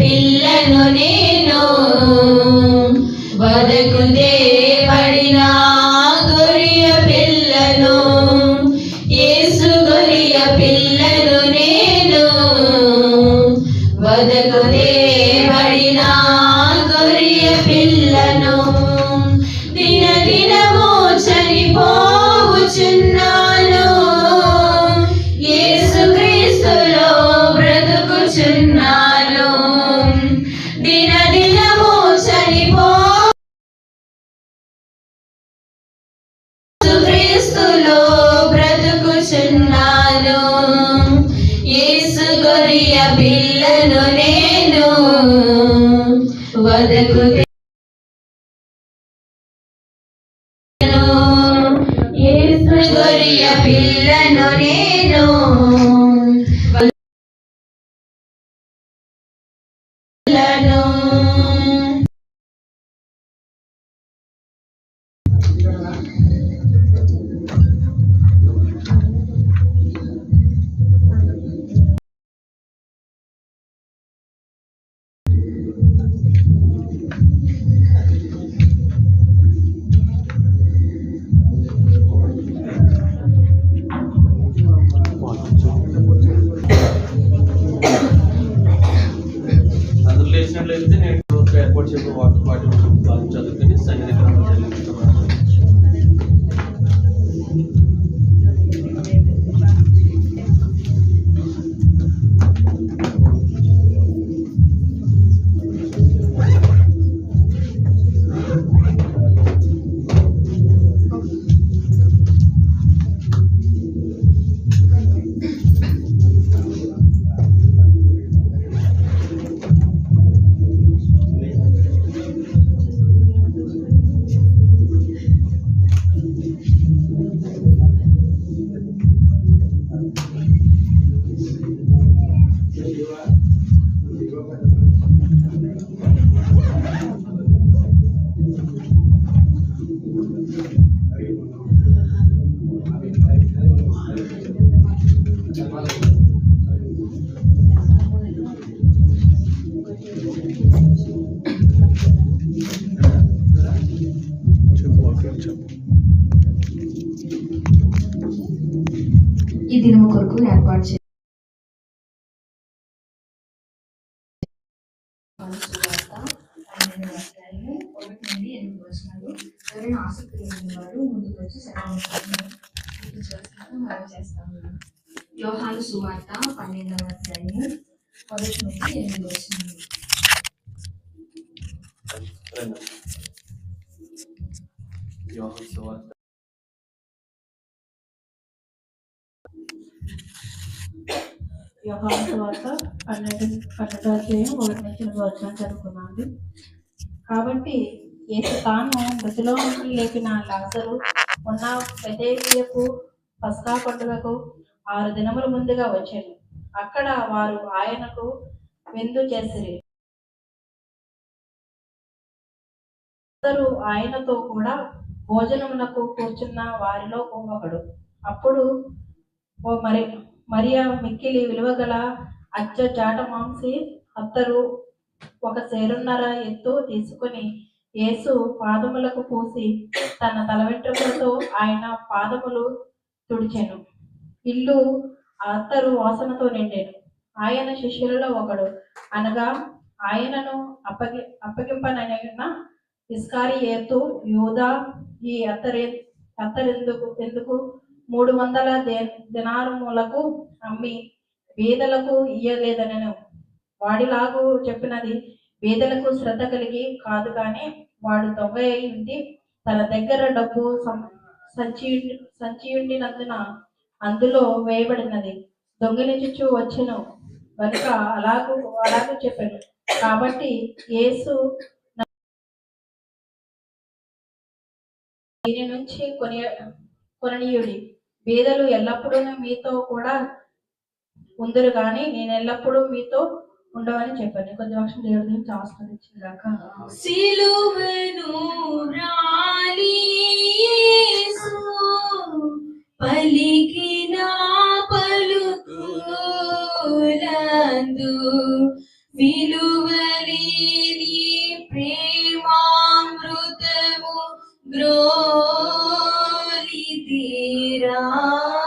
పిల్లను నేను బతుకుతే పడిన గొరియ పిల్లను. ఏసు గొరియ పిల్లను నేను బతుకుతే పిల్లను నేను నేను ఏర్పాటు చేయడం వాటర్ ఈ దినము కొరకు ఏర్పాటు చే ఎవరైనా ఆసక్తి లేని వారు ముందుకు వచ్చి చేస్తాము యోహాను సువార్త పన్నెండవ అధ్యాయము మొదటి నుంచి ఎనిమిది రండి. యోహాను సువార్త యోహాను తర్వాత పన్నెండు పన్నెండో అధ్యాయం ఒకటి నుంచి రెండు వచ్చిన చదువుకున్నాను కాబట్టి ఏసు తాను మృతిలో నుండి లేపిన లాసరు ఉన్న పెదేవియకు పస్కా పండుగకు ఆరు దినముల ముందుగా వచ్చాను అక్కడ వారు ఆయనకు విందు చేసిరి. అందరూ ఆయనతో కూడా భోజనమునకు కూర్చున్న వారిలో ఒకడు. అప్పుడు ఓ మరి మరియా మిక్కిలి విలువగల అచ్చ జాట మాంసి అత్తరు ఒక సేరున్నర ఎత్తు తీసుకుని యేసు పాదములకు పూసి తన తల వెంట్రుకలతో ఆయన పాదములు తుడిచెను. ఇల్లు అత్తరు వాసనతో నిండెను. ఆయన శిష్యులలో ఒకడు. అనగా ఆయనను అప్పగి అప్పగింపనైన ఇస్కారి ఏతు యూదా ఈ అత్తరే అత్తరెందుకు ఎందుకు మూడు వందల దే- దినారములకు అమ్మి బీదలకు ఇయ్యలేదనను. వాడిలాగు చెప్పినది బీదలకు శ్రద్ధ కలిగి కాదు కానీ వాడు దొంగ అయి ఉండి తన దగ్గర డబ్బు సంచి సంచియుండినందున అందులో వేయబడినది. దొంగిలించుచు వచ్చెను. కనుక అలాగూ అలాగూ చెప్పాను. కాబట్టి యేసు దీని నుంచి కొని కొననీయుడి బీదలు ఎల్లప్పుడూ మీతో కూడా ఉందరు కానీ నేను ఎల్లప్పుడూ మీతో ఉండవని చెప్పాను. కొద్ది వర్షం దేవుడి గురించి ఆస్వాదించిందాక సిలువను రా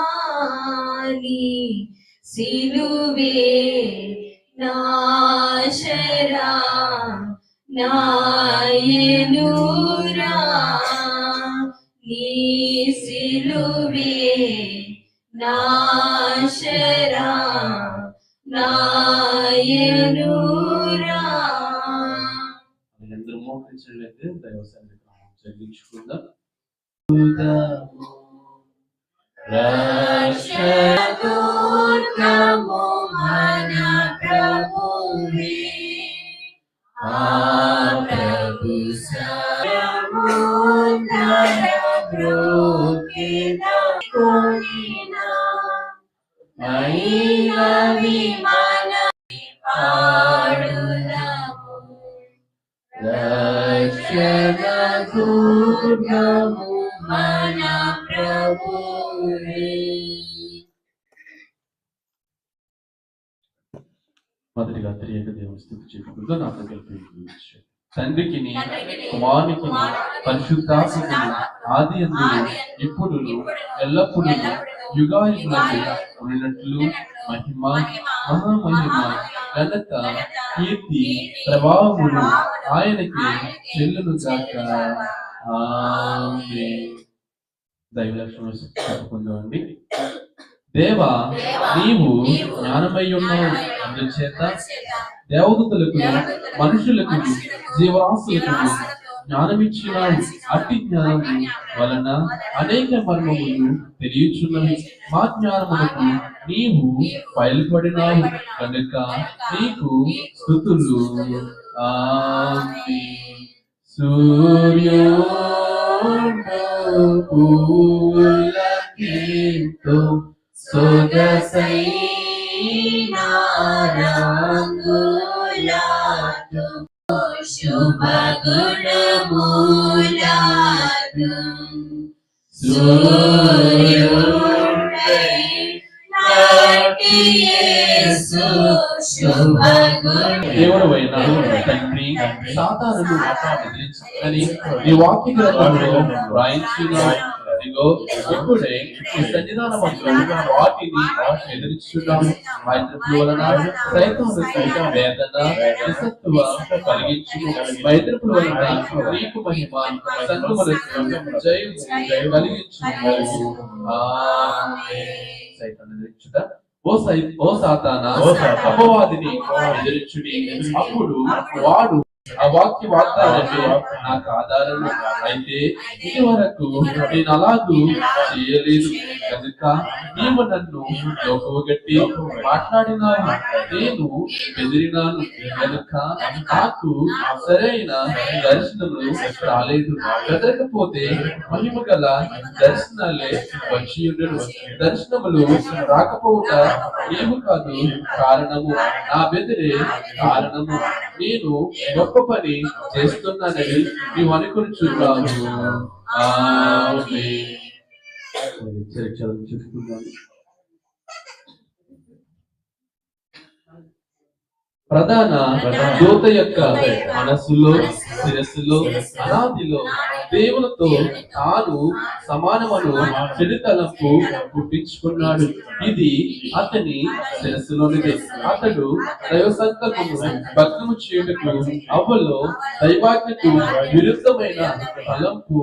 తీరాలి సిలువే నాశరా నాయనురా. నీ సిలువే నాశరా నాయనురా. అందరూ మోకరించినట్లయితే దైవ సన్నిధిలో చెల్లించుకుందాం రక్షకుర్గము మన ప్రభువే ఆ ప్రభు మైనవి మన పాడుదము రక్షణ దుర్గము మన ప్రభువే మొదటిగా త్రియక దేవుని స్థితి చెప్పుకుంటూ నాతో కలిపి తండ్రికి కుమారునికి పరిశుద్ధాత్మకి ఆది అందు ఇప్పుడు ఎల్లప్పుడూ యుగాయుగులకు ఉన్నట్లు మహిమ మహామహిమ ఘనత కీర్తి ప్రభావములు ఆయనకి చెల్లును గాక ఆమేన్. దైవ లక్షణం చెప్పుకుందామండి దేవా నీవు జ్ఞానమై ఉన్నావు. అందుచేత దేవదూతలకు మనుషులకు జీవరాశులకు జ్ఞానమిచ్చినాడు అట్టి జ్ఞానం వలన అనేక మర్మములు తెలియచున్నవి. మా జ్ఞానములకు నీవు బయలుపడినావు కనుక నీకు స్థుతులు. ఆమేన్. సూర్యోడు పూలకితో సొగసైన రంగులాదు శుభ గుణములాదు సూర్యుడై నాటి యేసు శుభ గుణ దేవుడు అయిన తండ్రి సాతానుడు ఎదిరించుకొని నీ వాక్య గ్రంథంలో వ్రాయించిన ఇదిగో ఇప్పుడే ఈ సన్నిధాన మంత్రం వాటిని ఎదిరించున్నాము మైత్రపుల వలన సైతం వేదన నిస్సత్తువ కలిగించు మైత్రపుల వలన నీకు మహిమ సంగములకు జయం కలిగించు. సైతం ఎదిరించుట ఓ సై ఓ సాతాన అపవాదిని ఎదిరించుడి అప్పుడు వాడు ఆ వాక్య వాగ్దానమే నాకు ఆధారం అయితే ఇది వరకు నేను అలాగూ చేయలేదు. కనుక నీవు నన్ను లోకవగట్టి మాట్లాడినాను నేను బెదిరినాను. కనుక నాకు సరైన దర్శనములు రాలేదు. బెదరకపోతే మహిమ గల దర్శనాలే వచ్చి ఉండడు దర్శనములు రాకపోవుట నీవు కాదు కారణము. నా బెదిరే కారణము. నేను గొప్ప పని చేస్తున్నానని నీవు అనుకుంటున్నావు ఆ చరిత్రలు చెప్పుకుందాం ప్రధాన దూత యొక్క మనస్సులో శిరస్సులో అనాదిలో దేవునితో తాను సమానమను చెడు పుట్టించుకున్నాడు. ఇది అతని శిరస్సులోనిది. అతడు దైవ సంకల్పము భక్తము చేయుటకు అవ్వలో దైవాజ్ఞకు విరుద్ధమైన తలంపు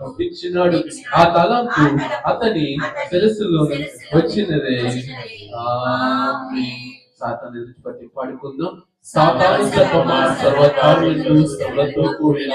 పుట్టించినాడు. ఆ తలంపు అతని శిరస్సులో వచ్చినదే. సాతాన్ని పట్టి పాడుకుందాం సాతాను సర్వమా సర్వతో కూడిన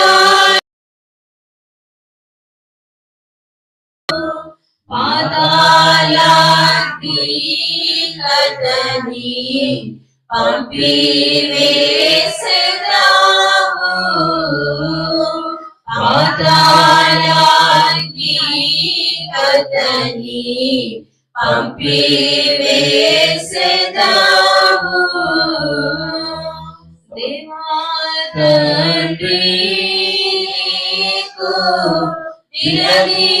पातालादिकतनि अपिवेसदावो पातालादिकतनि अपिवेसदावो देवातन्त्रिको विरदी